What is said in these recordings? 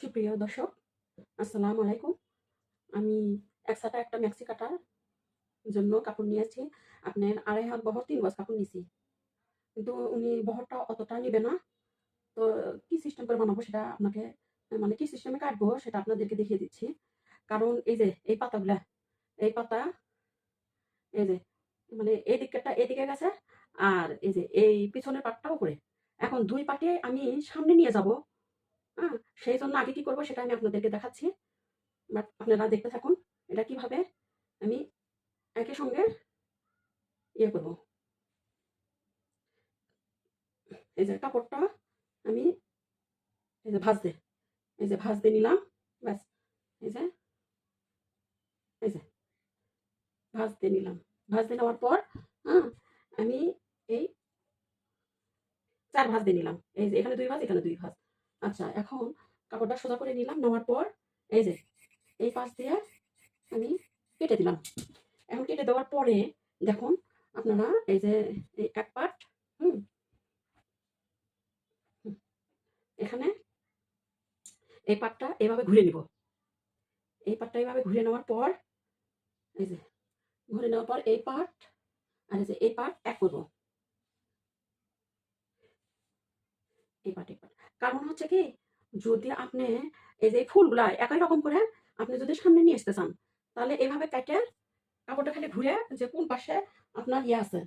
সুপ্রিয় দর্শক, আসসালামু আলাইকুম। আমি একসাথে একটা ম্যাক্সি কাটার জন্য কাপড় নিয়েছি আপনার আড়াই হাত বহর, তিন গজ কাপড় নিছি। কিন্তু উনি বহরটা অতটা নেবে না। তো কি সিস্টেম করে বানাবো সেটা আপনাকে মানে কি সিস্টেমে কাটবো সেটা আপনাদেরকে দেখিয়ে দিচ্ছি। কারণ এই যে, এই পাতাগুলা, এই পাতা, এই যে মানে এই দিকটা এদিকে গেছে, আর এই যে, এই পিছনের পাটটা উপরে। এখন দুই পাটে আমি সামনে নিয়ে যাব। হ্যাঁ সেই জন্য আগে কি করব সেটা আমি আপনাদেরকে দেখাচ্ছি। বাট আপনারা দেখতে থাকুন, এটা কীভাবে আমি একই সঙ্গে ইয়ে করব। এই যে কাপড়টা আমি এই যে ভাজতে এই যে ভাজতে নিলাম, ব্যাস, এই যে এই যে ভাজতে নিলাম। ভাজতে নেওয়ার পর হ্যাঁ আমি এই চার ভাজ দিয়ে নিলাম। এই যে এখানে দুই ভাজ, এখানে দুই ভাজ। আচ্ছা এখন কাপড়টা সোজা করে নিলাম, নেওয়ার পর এই যে, এই পাশ দিয়ে আমি কেটে দিলাম। এখন কেটে দেওয়ার পরে দেখুন, আপনারা এই যে, এই এক পার্ট হুম এখানে এই পাটটা এভাবে ঘুরে নিব। এই পাটটা এইভাবে ঘুরে নেওয়ার পর, এই যে, ঘুরে নেওয়ার পর এই পাট আর এই যে, এই পাট এক করব। এই পাট এই পাট। কারণ হচ্ছে কি যদি আপনি এই যে ফুলগুলা একই রকম করে আপনি যদি সামনে নিয়ে আসতে চান তাহলে এইভাবে কাটে কাপড়টা খালি ঘুরে যে কোন পাশে আপনার ইয়ে আছে।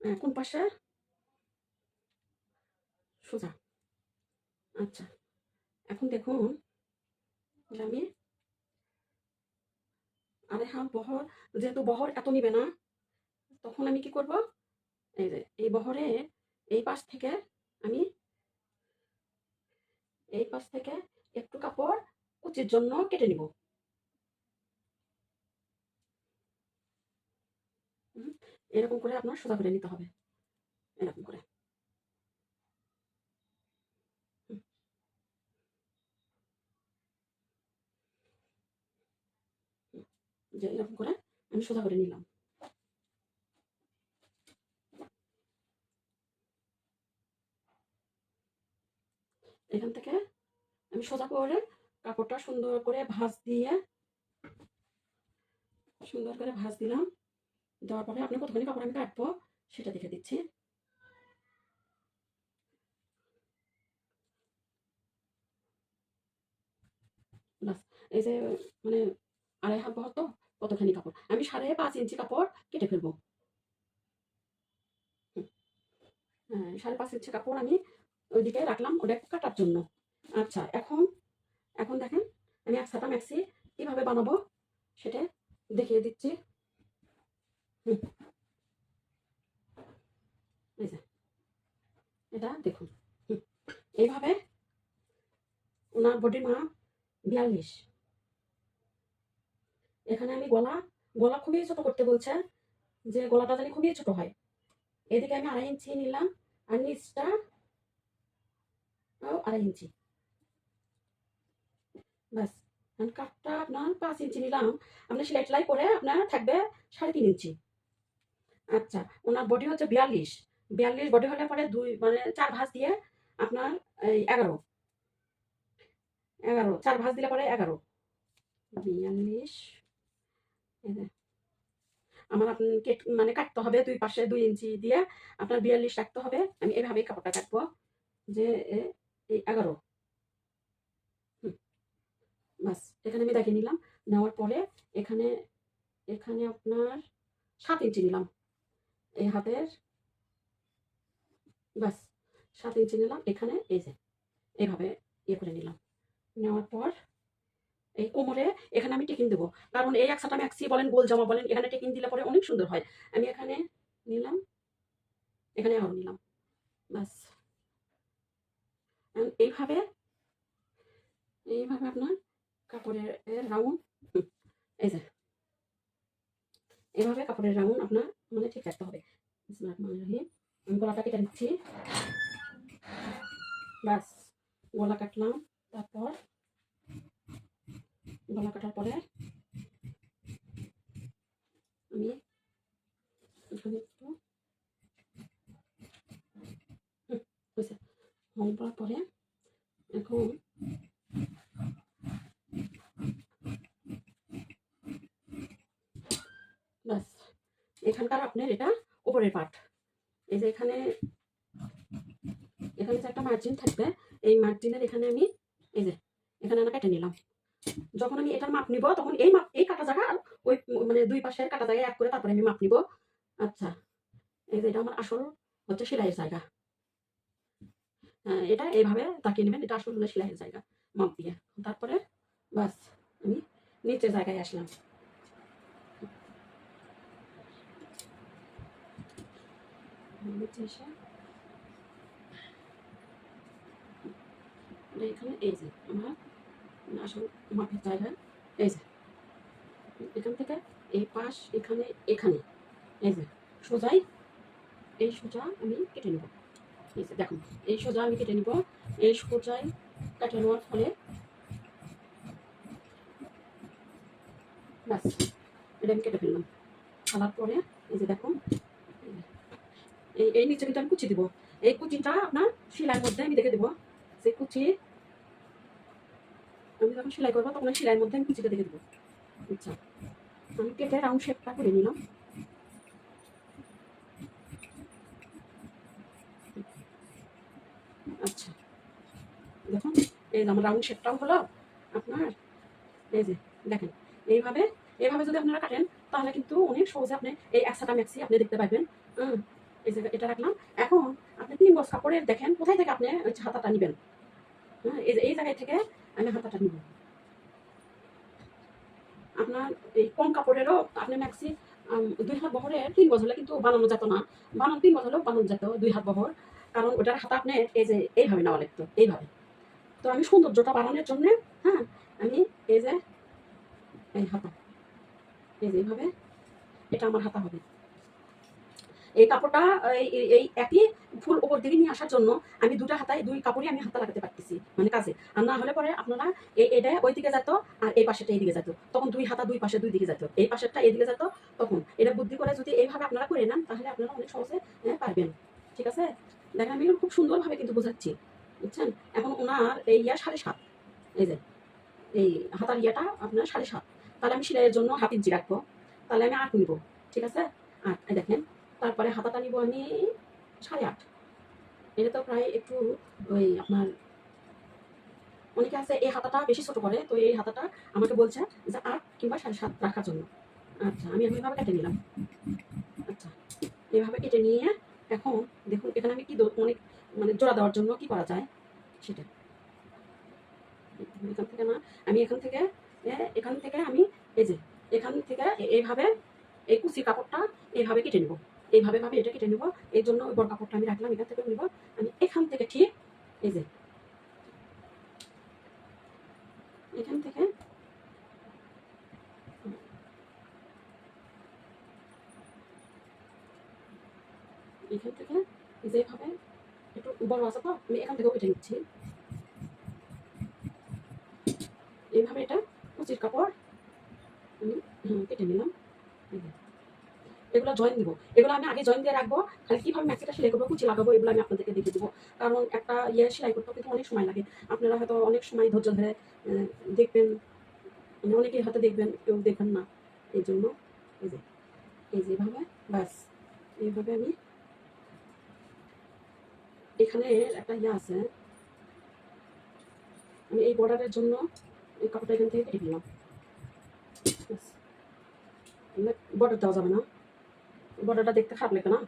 আহ, কোন পাশে? সোজা। আচ্ছা এখন দেখুন আমি আরে হ্যাঁ বহর যেহেতু বহর এত নিবে না তখন আমি কি করব? এই যে, এই বহরে এই পাশ থেকে আমি এই পাশ থেকে একটু কাপড় কুচির জন্য কেটে নিব। এরকম করে আপনার সোজা করে নিতে হবে। এরকম করে। যে এরকম করে আমি সোজা করে নিলাম। এখান থেকে আমি সোজা করে কাপড়টা সুন্দর করে ভাঁজ দিয়ে, সুন্দর করে ভাঁজ দিলাম। দেওয়ার পরে আপনি কতখানি কাপড় আমি কাটবো সেটা দেখে দিচ্ছি। এই যে মানে আড়াই হাত বহর তো কতখানি কাপড়? আমি সাড়ে পাঁচ ইঞ্চি কাপড় কেটে ফেলব। হ্যাঁ সাড়ে পাঁচ ইঞ্চি কাপড় আমি ওইদিকে রাখলাম ওটা কাটার জন্য। আচ্ছা এখন এখন দেখেন আমি এক সাটা ম্যাক্সি কীভাবে বানাবো সেটা দেখিয়ে দিচ্ছি। হুম, এটা দেখুন। এইভাবে ওনার বডির মা বিয়াল্লিশ। এখানে আমি গলা গলা খুবই ছোট করতে বলছে যে গলাটা জানি খুবই ছোট হয়। এদিকে আমি আড়াই ইঞ্চি নিলাম আর নিচটা ও আড়াই ইঞ্চি ব্যাস কাঠটা আপনার পাঁচ ইঞ্চি নিলাম আপনার সেলাই করে আপনার থাকবে সাড়ে তিন ইঞ্চি আচ্ছা ওনার বডি হচ্ছে বিয়াল্লিশ বিয়াল্লিশ বডি হলে পরে দুই মানে চার ভাঁজ দিয়ে আপনার এই এগারো এগারো চার ভাঁজ দিলে পরে এগারো বিয়াল্লিশ আমার আপনি কেট মানে কাটতে হবে দুই পাশে দুই ইঞ্চি দিয়ে আপনার বিয়াল্লিশ রাখতে হবে আমি এভাবেই কাপড়টা কাটবো যে এই এগারো বাস, এখানে আমি দেখিয়ে নিলাম। নেওয়ার পরে এখানে এখানে আপনার সাত ইঞ্চি নিলাম। এই হাতের, বাস, সাত ইঞ্চি নিলাম। এখানে এই যে এইভাবে ইয়ে করে নিলাম। নেওয়ার পর এই কোমরে এখানে আমি টিকিন দেবো। কারণ এই একসাথে ম্যাক্সি বলেন, গোল জামা বলেন, এখানে টিকিন দিলে পরে অনেক সুন্দর হয়। আমি এখানে নিলাম, এখানে আরও নিলাম। বাস এইভাবে এইভাবে আপনার কাপড়ের রাউন্ড এই যে, এইভাবে কাপড়ের রাউন্ড আপনার মানে ঠিক রাখতে হবে। আমি গলাটা কেটে নিচ্ছি। বাস গলা কাটলাম। তারপর গলা কাটার পরে আমি এখানে একটু হল দেওয়ার পরে। এখন ব্যাস এখানকার আপনার এটা উপরের পার্ট এই যে এখানে এখানে যে একটা মার্জিন থাকবে এই মার্জিনের এখানে আমি এই যে এখানে আমি কেটে নিলাম। যখন আমি এটার মাপ নিব তখন এই মাপ এই কাটা জায়গা আর ওই মানে দুই পাশের কাটা জায়গায় এক করে তারপরে আমি মাপ নিব। আচ্ছা এই যে এটা আমার আসল হচ্ছে সেলাইয়ের জায়গা। হ্যাঁ, এটা এইভাবে তাকিয়ে নেবেন এটা আসল হলো সেলাইয়ের জায়গা। মাপ দিয়ে। তারপরে বাস আমি নিচের জায়গায় আসলাম। নিচে এসে এখানে এই যে আমার আসল মাপের জায়গা এই যে। এখান থেকে এই পাশ এখানে এখানে এই যে। সোজাই এই সোজা আমি কেটে নেব। যে দেখুন এই সোজা আমি কেটে নিব। এই সোজাই কেটে নেওয়ার ফলে ব্যাস, এটা আমি কেটে ফেললাম। ফেলার পরে এই যে দেখুন এই এই নিচে কিন্তু আমি কুচি দিব। এই কুচিটা আপনার সেলাইয়ের মধ্যে আমি দেখে দেবো। সেই কুচি আমি যখন সেলাই করব, তখন সেলাইয়ের মধ্যে আমি কুচিটা দেখে দেবো। আচ্ছা আমি কেটে রাউন্ড শেপটা করে নিলাম। আচ্ছা। দেখুন, এই আমার রাউন্ড শেপটাও হলো আপনার, এই যে দেখেন, এইভাবে এইভাবে যদি আপনারা কাটেন, তাহলে কিন্তু অনেক সহজে আপনি এই একসাটা ম্যাক্সি আপনি দেখতে পাবেন এই যে এটা রাখলাম। এখন আপনি তিন বস কাপড়ের দেখেন, কোথায় থেকে আপনি ওই হাতাটা নেবেন? এই যে এই জায়গায় থেকে আমি হাতাটা নিব। আপনার এই কম কাপড়েরও আপনি ম্যাক্সি দুই হাত বহরের তিন গজ হলে কিন্তু বানানো যেত না। বানানো, তিন গজ হলেও বানানো যেত, দুই হাত বহর। কারণ ওটার হাতা আপনি এই যে এইভাবে নেওয়া লাগতো, এইভাবে। তো আমি সৌন্দর্যটা বাড়ানোর জন্য হ্যাঁ আমি এই যে এই হাতা, এই যে এইভাবে এটা আমার হাতা হবে। এই কাপড়টা, এই একই ফুল ওপর দিকে নিয়ে আসার জন্য আমি দুটা হাতায়, দুই কাপড়ই আমি হাতা লাগাতে পারতেছি মানে কাছে আর না হলে পরে আপনারা এই এটা ওই দিকে যেত আর এই পাশেটা এই দিকে যেত তখন দুই হাতা দুই পাশে দুই দিকে যেত এই পাশেরটা এই দিকে যেত তখন। এটা বুদ্ধি করে যদি এইভাবে আপনারা করে নেন, তাহলে আপনারা অনেক সহজে পারবেন। ঠিক আছে? দেখেন, আমি খুব সুন্দরভাবে কিন্তু বোঝাচ্ছি, বুঝছেন? এখন ওনার এই ইয়া সাড়ে সাত, এই যে, এই হাতার ইয়াটা আপনার সাড়ে সাত। তাহলে আমি সেলাইয়ের জন্য হাত ইঞ্চি রাখব। তাহলে আমি আট নিব, ঠিক আছে? আট দেখেন, তারপরে হাতাটা নিব আমি সাড়ে আট। এটা তো প্রায় একটু ওই আপনার, অনেকে আছে, এই হাতাটা বেশি ছোট করে, তো এই হাতাটা আমাকে বলছে যে আট কিংবা সাড়ে সাত রাখার জন্য। আচ্ছা আমি এভাবে কেটে নিলাম। আচ্ছা এভাবে কেটে নিয়ে এখন দেখুন, এখানে আমি কি অনেক মানে জোড়া দেওয়ার জন্য কি করা যায়? সেটা এখান থেকে না, আমি এখান থেকে এখান থেকে আমি, এই যে, এখান থেকে এইভাবে এই কুচি কাপড়টা এইভাবে কেটে নেব। এইভাবে ভাবে এটা কেটে নেব। এই জন্য বড় কাপড়টা আমি রাখলাম, এখান থেকে নেব। আমি এখান থেকে ঠিক, এই যে, এখান থেকে এখান থেকে যেভাবে একটু বড় আছে তো আমি এখান থেকেও কেটে নিচ্ছি। এইভাবে এটা কুচির কাপড় আমি কেটে নিলাম। এগুলো জয়েন দিব এগুলো আমি আগে জয়েন দিয়ে রাখব। খালি কীভাবে ম্যাক্সিটা সেলাই করব, কুচি লাগাবো, এগুলো আমি আপনাদেরকে দেখিয়ে দেবো। কারণ একটা ইয়ে সেলাই করতে কিন্তু অনেক সময় লাগে। আপনারা হয়তো অনেক সময় ধৈর্য ধরে দেখবেন মানে অনেকেই হয়তো দেখবেন, কেউ দেখবেন না। এই জন্য এই যে এই যে এভাবে, ব্যাস। এইভাবে আমি এখানে একটা ইয়ে আছে। আমি এই বর্ডারের জন্য এই কাপড়টা এখান থেকে কেটে নিলাম। বর্ডার দেওয়া যাবে না। বর্ডারটা দেখতে খারাপ লাগবে না।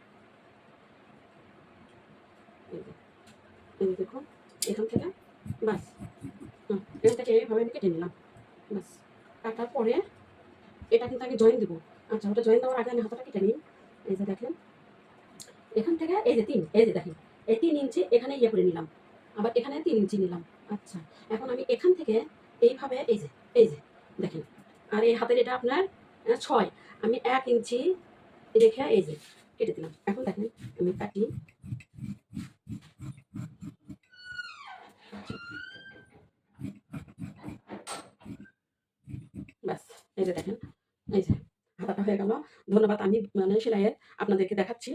দেখুন এখান থেকে বাস হুম, এখান থেকে এইভাবে আমি কেটে নিলাম। বাস কাটার পরে এটা কিন্তু আমি জয়েন দেবো। আচ্ছা ওটা জয়েন দেওয়ার আগে আমি হাতাটা কেটে নিই। এই যে দেখেন এখান থেকে এই যে তিন এই যে দেখেন। এই তিন ইঞ্চি এখানে ইয়ে করে নিলাম। আবার এখানে তিন ইঞ্চি নিলাম। আচ্ছা এখন আমি এখান থেকে এইভাবে, এই যে এই যে, দেখেন। আর এই হাতের এটা আপনার ছয়। আমি এক ইঞ্চি রেখে এই যে কেটে দিলাম। এখন দেখেন, আমি কাটি। ব্যাস, এই যে দেখেন, এই যে, হাতাটা হয়ে গেল। ধন্যবাদ, আমি মানে সেলাইয়ের আপনাদেরকে দেখাচ্ছি।